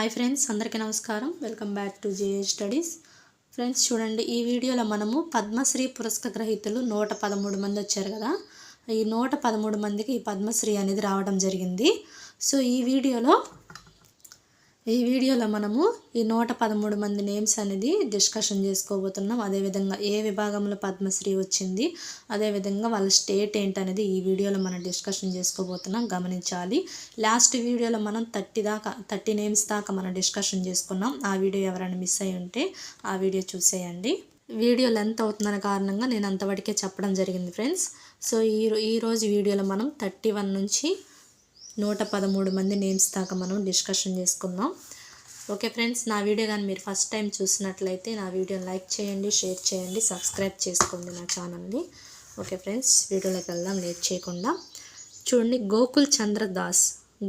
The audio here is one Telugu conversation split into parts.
హాయ్ ఫ్రెండ్స్ అందరికీ నమస్కారం. Welcome back to J A studies. Friends చూడండి ఈ వీడియోలో మనము పద్మశ్రీ పురస్క గ్రహీతలు నూట పదమూడు మంది వచ్చారు కదా. ఈ నూట పదమూడు మందికి ఈ పద్మశ్రీ అనేది రావడం జరిగింది. సో ఈ వీడియోలో ఈ వీడియోలో మనము ఈ నూట పదమూడు మంది నేమ్స్ అనేది డిస్కషన్ చేసుకోబోతున్నాం. అదేవిధంగా ఏ విభాగంలో పద్మశ్రీ వచ్చింది అదేవిధంగా వాళ్ళ స్టేట్ ఏంటనేది ఈ వీడియోలో మనం డిస్కషన్ చేసుకోబోతున్నాం. గమనించాలి. లాస్ట్ వీడియోలో మనం థర్టీ దాకా థర్టీ నేమ్స్ దాకా మనం డిస్కషన్ చేసుకున్నాం. ఆ వీడియో ఎవరైనా మిస్ అయి ఉంటే ఆ వీడియో చూసేయండి. వీడియో లెంత్ అవుతుందన్న కారణంగా నేను అంతవరకే చెప్పడం జరిగింది ఫ్రెండ్స్. సో ఈ ఈరోజు వీడియోలో మనం థర్టీ వన్ నుంచి నూట పదమూడు మంది నేమ్స్ దాకా మనం డిస్కషన్ చేసుకుందాం. ఓకే ఫ్రెండ్స్ నా వీడియో కానీ మీరు ఫస్ట్ టైం చూసినట్లయితే నా వీడియోని లైక్ చేయండి షేర్ చేయండి సబ్స్క్రైబ్ చేసుకోండి నా ఛానల్ని. ఓకే ఫ్రెండ్స్ వీడియోలోకి వెళ్దాం లేట్ చేయకుండా. చూడండి గోకుల్ చంద్రదాస్.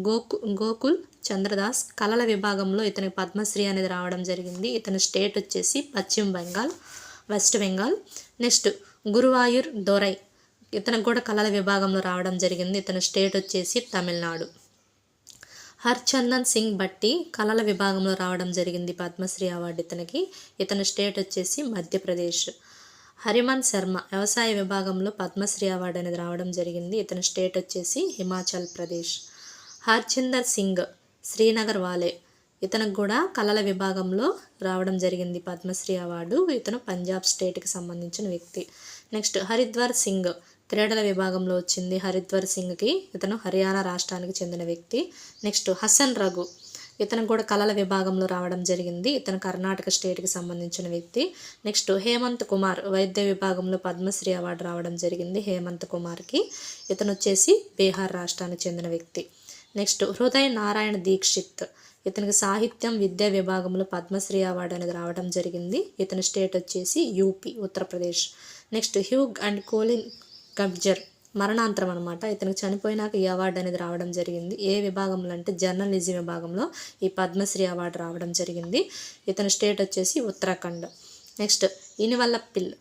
గోకు గోకుల్ చంద్రదాస్ కళల విభాగంలో ఇతనికి పద్మశ్రీ అనేది రావడం జరిగింది. ఇతని స్టేట్ వచ్చేసి పశ్చిమ బెంగాల్ వెస్ట్ బెంగాల్. నెక్స్ట్ గురువాయూర్ దొరై. ఇతనికి కూడా కళల విభాగంలో రావడం జరిగింది. ఇతని స్టేట్ వచ్చేసి తమిళనాడు. హర్చందన్ సింగ్ బట్టి కళల విభాగంలో రావడం జరిగింది పద్మశ్రీ అవార్డు ఇతనికి. ఇతని స్టేట్ వచ్చేసి మధ్యప్రదేశ్. హరిమన్ శర్మ వ్యవసాయ విభాగంలో పద్మశ్రీ అవార్డు అనేది రావడం జరిగింది. ఇతని స్టేట్ వచ్చేసి హిమాచల్ ప్రదేశ్. హర్చిందర్ సింగ్ శ్రీనగర్ వాలే ఇతనికి కూడా కళల విభాగంలో రావడం జరిగింది పద్మశ్రీ అవార్డు. ఇతను పంజాబ్ స్టేట్కి సంబంధించిన వ్యక్తి. నెక్స్ట్ హరిద్వార్ సింగ్ క్రీడల విభాగంలో వచ్చింది హరిద్వార్ సింగ్కి. ఇతను హర్యానా రాష్ట్రానికి చెందిన వ్యక్తి. నెక్స్ట్ హసన్ రఘు. ఇతను కూడా కళల విభాగంలో రావడం జరిగింది. ఇతను కర్ణాటక స్టేట్కి సంబంధించిన వ్యక్తి. నెక్స్ట్ హేమంత్ కుమార్ వైద్య విభాగంలో పద్మశ్రీ అవార్డు రావడం జరిగింది హేమంత్ కుమార్కి. ఇతను వచ్చేసి బీహార్ రాష్ట్రానికి చెందిన వ్యక్తి. నెక్స్ట్ హృదయ్ నారాయణ దీక్షిత్. ఇతనికి సాహిత్యం విద్యా విభాగంలో పద్మశ్రీ అవార్డు అనేది రావడం జరిగింది. ఇతని స్టేట్ వచ్చేసి UP Uttar Pradesh. Next Hugh and Colin Gantzer మరణాంతరం అనమాట ఇతనికి చనిపోయినాక ఈ అవార్డు అనేది రావడం జరిగింది. ఏ విభాగంలో అంటే జర్నలిజం విభాగంలో ఈ పద్మశ్రీ అవార్డు రావడం జరిగింది. ఇతని స్టేట్ వచ్చేసి ఉత్తరాఖండ్. నెక్స్ట్ ఇనివల్ల పిల్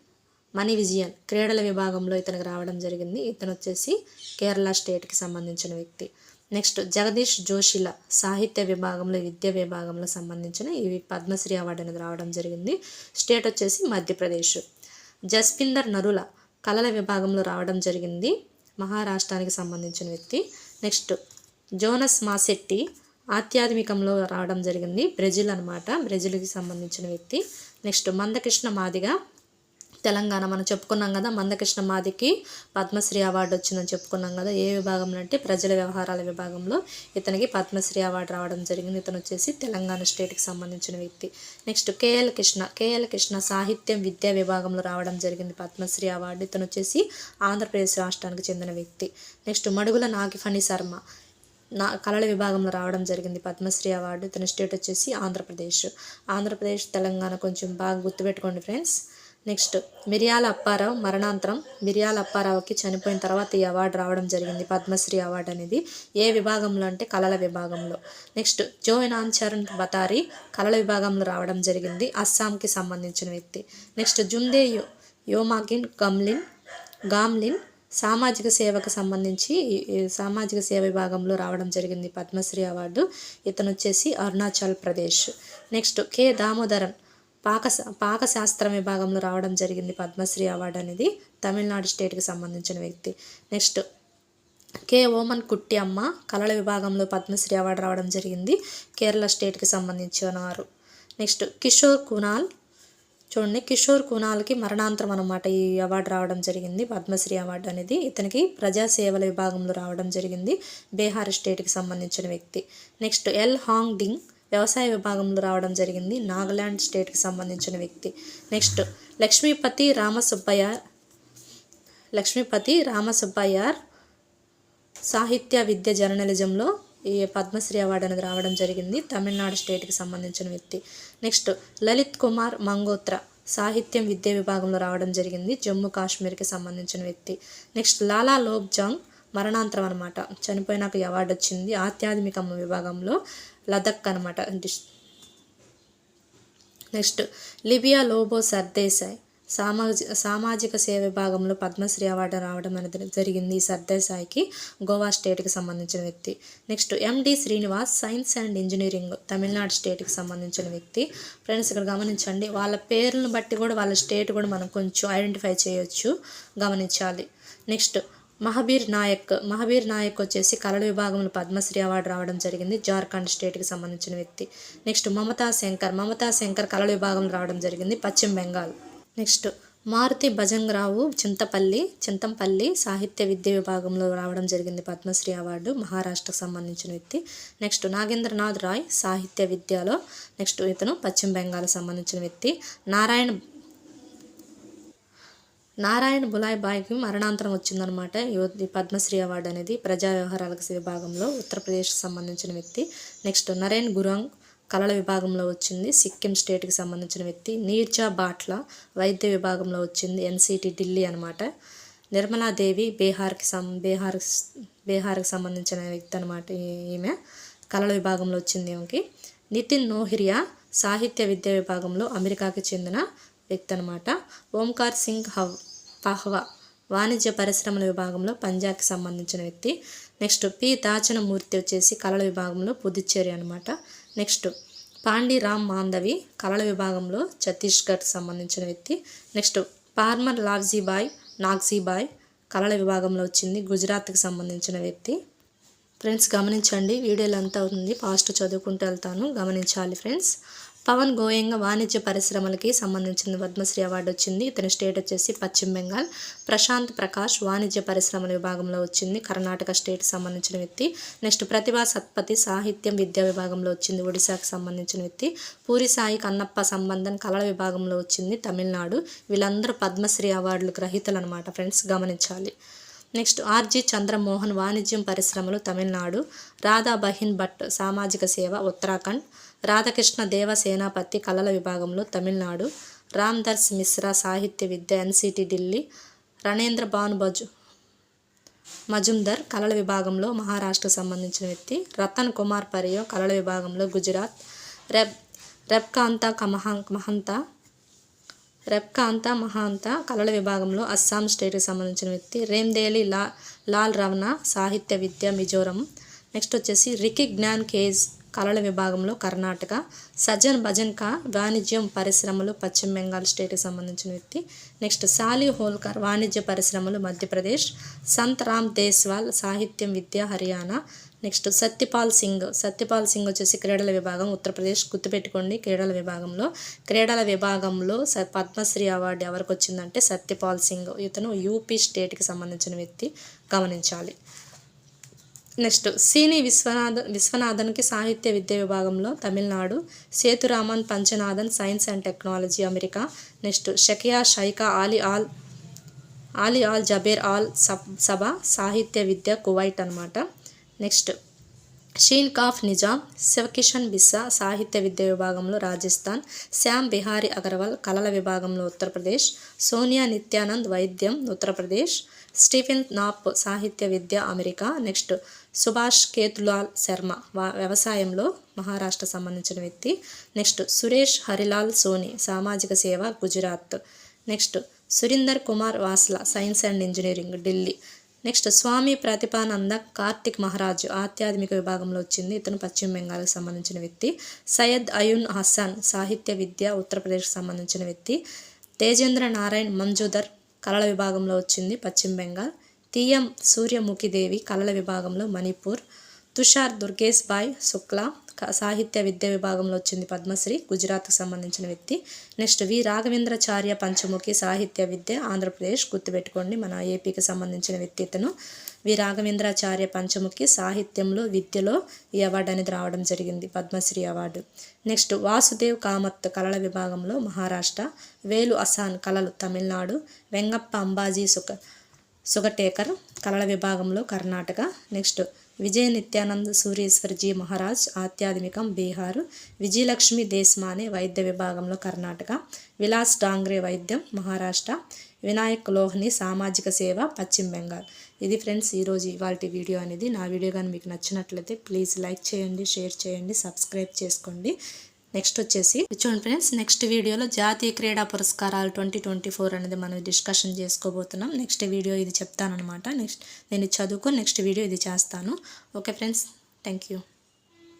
మనీ విజయన్ క్రీడల విభాగంలో ఇతనికి రావడం జరిగింది. ఇతను వచ్చేసి కేరళ స్టేట్కి సంబంధించిన వ్యక్తి. నెక్స్ట్ జగదీష్ జోషిల సాహిత్య విభాగంలో విద్యా విభాగంలో సంబంధించిన ఇవి పద్మశ్రీ అవార్డు అనేది రావడం జరిగింది. స్టేట్ వచ్చేసి మధ్యప్రదేశ్. జస్పిందర్ నరుల కళల విభాగంలో రావడం జరిగింది. మహారాష్ట్రానికి సంబంధించిన వ్యక్తి. నెక్స్ట్ జోనస్ మాసెట్టి ఆధ్యాత్మికంలో రావడం జరిగింది. బ్రెజిల్ అనమాట బ్రెజిల్కి సంబంధించిన వ్యక్తి. నెక్స్ట్ మందకృష్ణ మాదిగా తెలంగాణ మనం చెప్పుకున్నాం కదా మందకృష్ణ మాదికి పద్మశ్రీ అవార్డు వచ్చిందని చెప్పుకున్నాం కదా ఏ విభాగంలో అంటే ప్రజల వ్యవహారాల విభాగంలో ఇతనికి పద్మశ్రీ అవార్డు రావడం జరిగింది. ఇతను వచ్చేసి తెలంగాణ స్టేట్కి సంబంధించిన వ్యక్తి. Next K L Krishna K L Krishna సాహిత్యం విద్యా విభాగంలో రావడం జరిగింది పద్మశ్రీ అవార్డు. ఇతను వచ్చేసి ఆంధ్రప్రదేశ్ రాష్ట్రానికి చెందిన వ్యక్తి. నెక్స్ట్ మడుగుల నాగిఫణి శర్మ నా కళల విభాగంలో రావడం జరిగింది పద్మశ్రీ అవార్డు. ఇతని స్టేట్ వచ్చేసి ఆంధ్రప్రదేశ్. ఆంధ్రప్రదేశ్ తెలంగాణ కొంచెం బాగా గుర్తుపెట్టుకోండి ఫ్రెండ్స్. నెక్స్ట్ మిరియాల అప్పారావు మరణాంతరం. మిరియాల అప్పారావుకి చనిపోయిన తర్వాత ఈ అవార్డు రావడం జరిగింది పద్మశ్రీ అవార్డు అనేది. ఏ విభాగంలో అంటే కళల విభాగంలో. నెక్స్ట్ జోయినాన్ చరణ్ బతారి కళల విభాగంలో రావడం జరిగింది అస్సాంకి సంబంధించిన వ్యక్తి. నెక్స్ట్ జుందే యో యోమాగిన్ గమ్లిన్ గామ్లిన్ సామాజిక సేవకు సంబంధించి సామాజిక సేవ విభాగంలో రావడం జరిగింది పద్మశ్రీ అవార్డు. ఇతను వచ్చేసి అరుణాచల్ ప్రదేశ్. Next K. దామోదరన్ పాక పాకశాస్త్రం విభాగంలో రావడం జరిగింది పద్మశ్రీ అవార్డు అనేది తమిళనాడు స్టేట్కి సంబంధించిన వ్యక్తి. Next K. ఓమన్ కుట్టి అమ్మ కళల విభాగంలో పద్మశ్రీ అవార్డు రావడం జరిగింది. కేరళ స్టేట్కి సంబంధించిన వారు నెక్స్ట్ కిషోర్ కునాల్. చూడండి కిషోర్ కునాల్కి మరణాంతరం అనమాట ఈ అవార్డు రావడం జరిగింది. పద్మశ్రీ అవార్డు అనేది ఇతనికి ప్రజాసేవల విభాగంలో రావడం జరిగింది. బీహార్ స్టేట్కి సంబంధించిన వ్యక్తి. Next L. హాంగ్ డింగ్ వ్యవసాయ విభాగంలో రావడం జరిగింది. నాగాల్యాండ్ స్టేట్కి సంబంధించిన వ్యక్తి. నెక్స్ట్ లక్ష్మీపతి రామసుబ్బయ్య లక్ష్మీపతి రామసుబ్బయ్యార్ సాహిత్య విద్య జర్నలిజంలో ఈ పద్మశ్రీ అవార్డు అనేది రావడం జరిగింది. తమిళనాడు స్టేట్కి సంబంధించిన వ్యక్తి. నెక్స్ట్ లలిత్ కుమార్ మంగోత్ర సాహిత్యం విద్య విభాగంలో రావడం జరిగింది. జమ్మూ కాశ్మీర్కి సంబంధించిన వ్యక్తి. నెక్స్ట్ లాలా లోబ్జాంగ్ మరణాంతరం అనమాట చనిపోయినాక ఈ అవార్డు వచ్చింది. ఆధ్యాత్మిక విభాగంలో లదక్ అనమాట నెక్స్ట్ లిబియా లోబో సర్దేశాయ్. సామాజిక సామాజిక సేవ విభాగంలో పద్మశ్రీ అవార్డు రావడం అనేది జరిగింది. ఈ సర్దేశాయికి గోవా స్టేట్కి సంబంధించిన వ్యక్తి. Next M D Srinivas science and engineering Tamil Nadu స్టేట్కి సంబంధించిన వ్యక్తి. ఫ్రెండ్స్ ఇక్కడ గమనించండి వాళ్ళ పేర్లను బట్టి కూడా వాళ్ళ స్టేట్ కూడా మనం కొంచెం ఐడెంటిఫై చేయొచ్చు. గమనించాలి. నెక్స్ట్ మహబీర్ నాయక్ మహబీర్ నాయక్ వచ్చేసి కళల విభాగంలో పద్మశ్రీ అవార్డు రావడం జరిగింది. జార్ఖండ్ స్టేట్కి సంబంధించిన వ్యక్తి. నెక్స్ట్ మమతా శంకర్ మమతా శంకర్ కళల విభాగంలో రావడం జరిగింది పశ్చిమ బెంగాల్. నెక్స్ట్ మారుతి భజంగరావు చింతపల్లి చింతంపల్లి సాహిత్య విద్య విభాగంలో రావడం జరిగింది పద్మశ్రీ అవార్డు మహారాష్ట్రకు సంబంధించిన వ్యక్తి. నెక్స్ట్ నాగేంద్రనాథ్ రాయ్ సాహిత్య విద్యలో నెక్స్ట్ ఇతను పశ్చిమ బెంగాల్ సంబంధించిన వ్యక్తి. నారాయణ నారాయణ బులాయ్ బాయ్కి మరణాంతరం వచ్చిందనమాట ఈ- పద్మశ్రీ అవార్డు అనేది ప్రజా వ్యవహారాలకు విభాగంలో ఉత్తరప్రదేశ్కి సంబంధించిన వ్యక్తి. నెక్స్ట్ నరేన్ గురాంగ్ కళల విభాగంలో వచ్చింది. సిక్కిం స్టేట్కి సంబంధించిన వ్యక్తి. నీర్జా బాట్ల వైద్య విభాగంలో వచ్చింది. ఎన్సిటి ఢిల్లీ అనమాట నిర్మలాదేవి బీహార్కి సం బీహార్ బీహార్కి సంబంధించిన వ్యక్తి అనమాట ఈమె. కళల విభాగంలో వచ్చింది ఈమెకి. నితిన్ నోహిరియా సాహిత్య విద్యా విభాగంలో అమెరికాకి చెందిన వ్యక్తి అనమాట ఓంకార్ సింగ్ హవ్ పహ్వా వాణిజ్య పరిశ్రమల విభాగంలో పంజాబ్కి సంబంధించిన వ్యక్తి. Next P. దాచనమూర్తి వచ్చేసి కళల విభాగంలో పుదుచ్చేరి అనమాట నెక్స్ట్ పాండి రామ్ మాందవి కళల విభాగంలో ఛత్తీస్గఢ్కి సంబంధించిన వ్యక్తి. నెక్స్ట్ పార్మర్ లావ్జీబాయ్ నాగ్జీబాయ్ కళల విభాగంలో వచ్చింది గుజరాత్కి సంబంధించిన వ్యక్తి. ఫ్రెండ్స్ గమనించండి వీడియోలు అంతా ఉంది ఫాస్ట్ చదువుకుంటూ వెళ్తాను గమనించాలి ఫ్రెండ్స్. పవన్ గోయంగా వాణిజ్య పరిశ్రమలకి సంబంధించిన పద్మశ్రీ అవార్డు వచ్చింది. ఇతని స్టేట్ వచ్చేసి పశ్చిమ బెంగాల్. ప్రశాంత్ ప్రకాష్ వాణిజ్య పరిశ్రమల విభాగంలో వచ్చింది. కర్ణాటక స్టేట్ సంబంధించిన వ్యక్తి. నెక్స్ట్ ప్రతిభా సత్పతి సాహిత్యం విద్యా విభాగంలో వచ్చింది. ఒడిశాకు సంబంధించిన వ్యక్తి. పూరి సాయి కన్నప్ప సంబంధం కళల విభాగంలో వచ్చింది. తమిళనాడు. వీళ్ళందరూ పద్మశ్రీ అవార్డులు గ్రహీతలు అనమాట ఫ్రెండ్స్. గమనించాలి. నెక్స్ట్ ఆర్జీ చంద్రమోహన్ వాణిజ్యం పరిశ్రమలు తమిళనాడు. రాధా బహిన్ భట్ సామాజిక సేవ ఉత్తరాఖండ్. రాధాకృష్ణ దేవ సేనాపతి కళల విభాగంలో తమిళనాడు రామ్దర్స్ మిశ్రా సాహిత్య విద్య ఎన్సిటి ఢిల్లీ రణేంద్ర భాను బజు మజుందర్ కళల విభాగంలో మహారాష్ట్రకు సంబంధించిన వ్యక్తి రతన్ కుమార్ పరియో కళల విభాగంలో గుజరాత్ రెబ్ రెబ్కాంతా కమహ మహంత రెప్కాంత మహాంత కళల విభాగంలో అస్సాం స్టేట్కి సంబంధించిన వ్యక్తి రేమ్దేలి లా లాల్ రవణ సాహిత్య విద్య మిజోరం. నెక్స్ట్ వచ్చేసి రికి జ్ఞాన్ కేజ్ కళల విభాగంలో కర్ణాటక సజన్ భజన్ కా వాణిజ్యం పరిశ్రమలు పశ్చిమ బెంగాల్ స్టేట్కి సంబంధించిన వ్యక్తి. నెక్స్ట్ సాలి హోల్కర్ వాణిజ్య పరిశ్రమలు మధ్యప్రదేశ్ సంత్ రామ్ దేశ్వాల్ సాహిత్యం విద్య హర్యానా. నెక్స్ట్ సత్యపాల్ సింగ్ సత్యపాల్ సింగ్ వచ్చేసి క్రీడల విభాగం ఉత్తరప్రదేశ్ గుర్తుపెట్టుకోండి. క్రీడల విభాగంలో క్రీడల విభాగంలో స పద్మశ్రీ అవార్డు ఎవరికి వచ్చిందంటే సత్యపాల్ సింగ్. ఇతను యూపీ స్టేట్కి సంబంధించిన వ్యక్తి గమనించాలి. నెక్స్ట్ సిని విశ్వనాథన్ విశ్వనాథన్కి సాహిత్య విద్య విభాగంలో Tamil Nadu Sethuraman Panchanathan science and technology America next Sheikha Sheikha Ali Al Ali Al Jaber Al Sab Sabah సాహిత్య విద్య కువైట్ అనమాట నెక్స్ట్ షీన్ కాఫ్ నిజాం శివకిషన్ బిస్సా సాహిత్య విద్య విభాగంలో రాజస్థాన్ శ్యామ్ బిహారీ అగర్వాల్ కళల విభాగంలో ఉత్తరప్రదేశ్ సోనియా నిత్యానంద్ వైద్యం ఉత్తరప్రదేశ్ స్టీఫెన్ నాప్ సాహిత్య విద్య అమెరికా నెక్స్ట్ సుభాష్ కేతులాల్ శర్మ వా- వ్యవసాయంలో మహారాష్ట్ర సంబంధించిన వ్యక్తి నెక్స్ట్ సురేష్ హరిలాల్ సోని సామాజిక సేవ Gujarat next Surinder Kumar Vasal science and engineering Delhi next Swami Pradiptananda Kartik Maharaj ఆధ్యాత్మిక విభాగంలో వచ్చింది. ఇతను పశ్చిమ బెంగాల్కి సంబంధించిన వ్యక్తి. సయ్యద్ అయున్ హసన్ సాహిత్య విద్య ఉత్తరప్రదేశ్కి సంబంధించిన వ్యక్తి. తేజేంద్ర నారాయణ్ మంజుదర్ కళల విభాగంలో వచ్చింది పశ్చిమ బెంగాల్. తీయం సూర్యముఖిదేవి కళల విభాగంలో మణిపూర్. తుషార్ దుర్గేష్ బాయ్ శుక్లా. సాహిత్య విద్య విభాగంలో వచ్చింది పద్మశ్రీ గుజరాత్కు సంబంధించిన వ్యక్తి. నెక్స్ట్ వి. రాఘవేంద్రచార్య పంచముఖి సాహిత్య విద్య ఆంధ్రప్రదేశ్. గుర్తుపెట్టుకోండి మన ఏపీకి సంబంధించిన వ్యక్తి ఇతను. వి. రాఘవేంద్రాచార్య పంచముఖి సాహిత్యంలో విద్యలో ఈ అవార్డు అనేది రావడం జరిగింది పద్మశ్రీ అవార్డు. నెక్స్ట్ వాసుదేవ్ కామత్ కళల విభాగంలో మహారాష్ట్ర. వేలు అసాన్ కళలు తమిళనాడు. వెంగప్ప అంబాజీ సుఖ సుగటేకర్ కళల విభాగంలో కర్ణాటక. నెక్స్ట్ విజయ నిత్యానంద్ సూర్యేశ్వర్జీ మహారాజ్ ఆధ్యాత్మికం బీహారు విజయలక్ష్మి దేశ్మానే వైద్య విభాగంలో కర్ణాటక విలాస్ డాంగ్రే వైద్యం మహారాష్ట్ర వినాయక్ లోహ్ని సామాజిక సేవ పశ్చిమ బెంగాల్. ఇది ఫ్రెండ్స్ ఈరోజు ఇవాళ వీడియో అనేది. నా వీడియో కానీ మీకు నచ్చినట్లయితే ప్లీజ్ లైక్ చేయండి షేర్ చేయండి సబ్స్క్రైబ్ చేసుకోండి. నెక్స్ట్ వచ్చేసి చూడండి ఫ్రెండ్స్ నెక్స్ట్ వీడియోలో జాతీయ క్రీడా పురస్కారాలు ట్వంటీ ట్వంటీ ఫోర్ అనేది మనం డిస్కషన్ చేసుకోబోతున్నాం. నెక్స్ట్ వీడియో ఇది చెప్తానమాట నెక్స్ట్ నేను చదువుకో నెక్స్ట్ వీడియో ఇది చేస్తాను. Okay friends thank you.